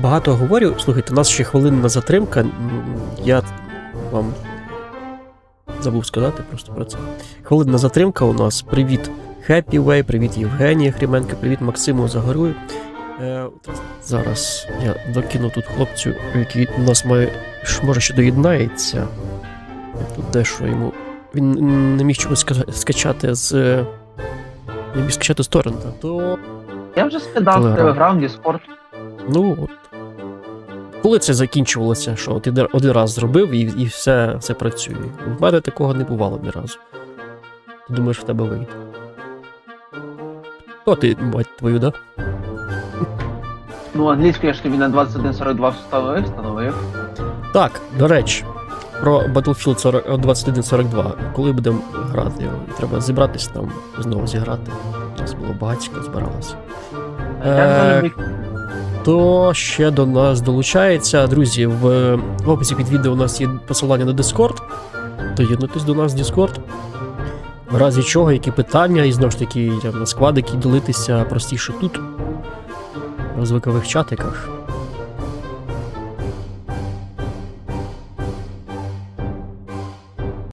багато говорю. Слухайте, у нас ще хвилинна затримка. Я вам забув сказати просто про це. Хвилинна затримка у нас. Привіт, Happy Way, привіт, Євгенія Хріменко, привіт Максиму Загорую. Е, зараз я докину тут хлопцю, який у нас має, може ще доєднається. Тут дещо йому. Він не міг чогось скачати з. е, Не міг скачати з торрента, то Я вже скидав Телеграм. Телеграм, Діскорд. Ну от. Коли це закінчувалося, що ти один- один раз зробив і, і все, все працює. У мене такого не бувало ні разу. Ти думаєш, в тебе вийде. О, ти, мать твою, да? Ну, англійську я ж тобі на 2142 встановив, встановив. Так, до речі, про Battlefield 40, 2142. Коли будемо грати? Треба зібратися там, знову зіграти. У нас було багатько збиралося. Я Е, Хто ще до нас долучається, друзі, в, описі під відео у нас є посилання на Discord. Доєднуйтесь до нас в Discord. В разі чого, які питання, і знову ж таки, на складики ділитися простіше тут, в звукових чатиках.